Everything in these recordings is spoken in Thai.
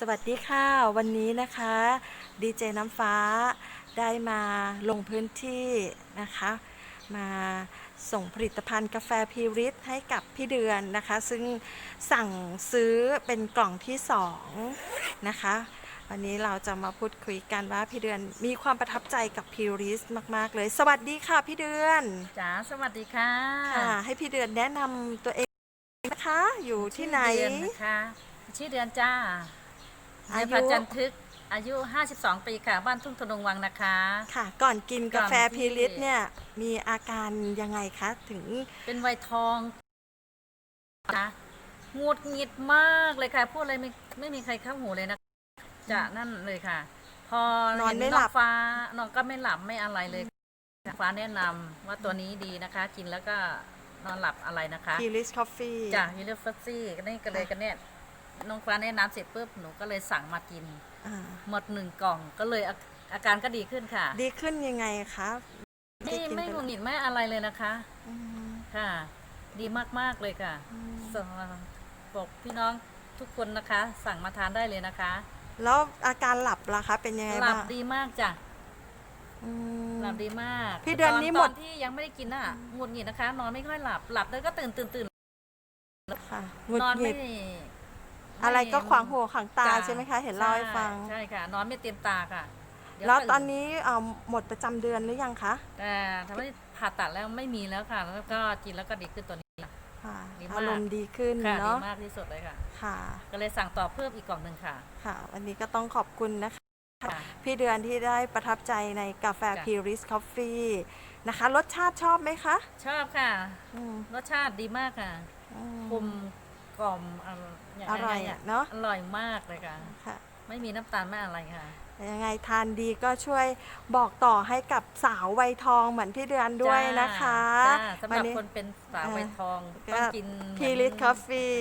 สวัสดีค่ะ วันนี้นะคะดีเจน้ำฟ้าได้มาลงพื้นที่นะคะ มาส่งผลิตภัณฑ์กาแฟพีริสให้กับพี่เดือนนะคะ ซึ่งสั่งซื้อเป็นกล่องที่สองนะคะ วันนี้เราจะมาพูดคุยกันว่าพี่เดือนมีความประทับใจกับพีริสมาก ๆ เลย สวัสดีค่ะพี่เดือนจ๋าสวัสดีค่ะค่ะให้พี่เดือนแนะนำตัวเองนะคะ อยู่ที่ไหนชื่อเดือนนะคะชื่อเดือนจ้า อายุเดือนพันจันทึกอายุ 52 ปีค่ะ บ้านทุ่งธนงวังนะคะ ค่ะ ก่อนกินกาแฟก่อนที่ พีริสเนี่ยมีอาการยังไงคะ ถึงเป็นวัยทองนะงุดหงิดมากเลยค่ะ พูดอะไรไม่ไม่มีใครเข้าหูเลยนะจะนั่นเลยค่ะ พอนอนเห็ไม่หลับงฟ้านอนก็ไม่หลับไม่อะไรเลยฟ้าแนะนำว่าตัวนี้ดีนะคะ กินแล้วก็นอนหลับอะไรนะคะ พีริสคอฟฟี่จากยูนิเวอร์ซี่นี่ก็เลยกันเนี่ย น้องฟ้าแนะนำเสร็จปุ๊บหนูก็เลยสั่งมากินหมดหนึ่งกล่องก็เลยอาอาการก็ดีขึ้นค่ะดีขึ้นยังไงคะไม่ด้กินไม่ปหงุดหงิดไม่อะไรเลยนะคะ อืม ค่ะ ดีมากๆเลยค่ะอืมส่งมาบอกพี่น้องทุกคนนะคะ สั่งมาทานได้เลยนะคะแล้วอาการหลับล่ะคะ เป็นยังไงหลับ้าบงดีมากจ้ะอืม หลับดีมากพี่เดือนนี้ตหมด ตที่ยังไม่ได้กินอะหงุดหงิดนะคะ นอนไม่ค่อยหลับหลับแล้วก็ตื่นตื่นตื่นค่ะหงุดนอนหงิไม่ด อะไรก็ขวางหูขวางตาจ้ใช่ไหมคะ เห็นเล่าให้ฟัง ใช่ค่ะ นอนไม่เต็มตาค่ะเดี๋ยแล้วตื่ตอนนี้เอ่อหมดประจำเดือนหรือยังคะแต่ทำให้ผ่าตัดแล้วไม่มีแล้วค่ะ แล้วก็กินแล้วก็ดีขึ้นตัวนี้ค่ะ ค่ะดีมาก อารมณ์ดีขึ้นดีเนาะมากที่สุดเลยค่ะ ค่ะก็เลยสั่งต่อเพิ่มอีกกล่องหนึ่งค่ะค่ะ วันนี้ก็ต้องขอบคุณนะคะ ค่ะ พี่เดือนที่ได้ประทับใจในกาแฟจ้ะ พีริสคอฟฟี่นะคะ รสชาติชอบไหมคะชอบค่ะ อืมรสชาติดีมากค่ะ อืมกลม กล่อมอร่อยอร่อยงไงอะเนาะอร่อยมากเลยค่ะค่ะ ไม่มีน้ำตาลไม่อะไรค่ะยังไงทานดีก็ช่วยบอกต่อให้กับสาววัยทองเหมือนพี่เดือนด้วยนะคะจ้าสำหรับนี้คนเป็นสาววัยทองก็ต้องกินพีริสคอฟฟี่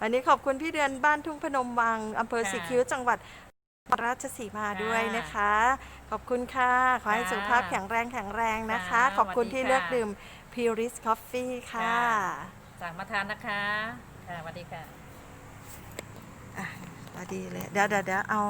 วันนี้ขอบคุณพี่เดือนบ้านทุ่งพนมวังอำเภอค่ะสีคิ้วจังหวัดนครราชสีมาด้วยนะคะ ขอบคุณค่ะ ขอให้ค่ะสุขภาพแข็งแรงแข็งแรงนะคะค่ะขอบคุณสวัสดีที่ค่ะเลือกดื่มพีริสคอฟฟี่ค่ะ สั่งมาทานนะคะ ค่ะสวัสดีค่ะอะพอดีเลย เดี๋ยวเดี๋ยวเดี๋ยวเอา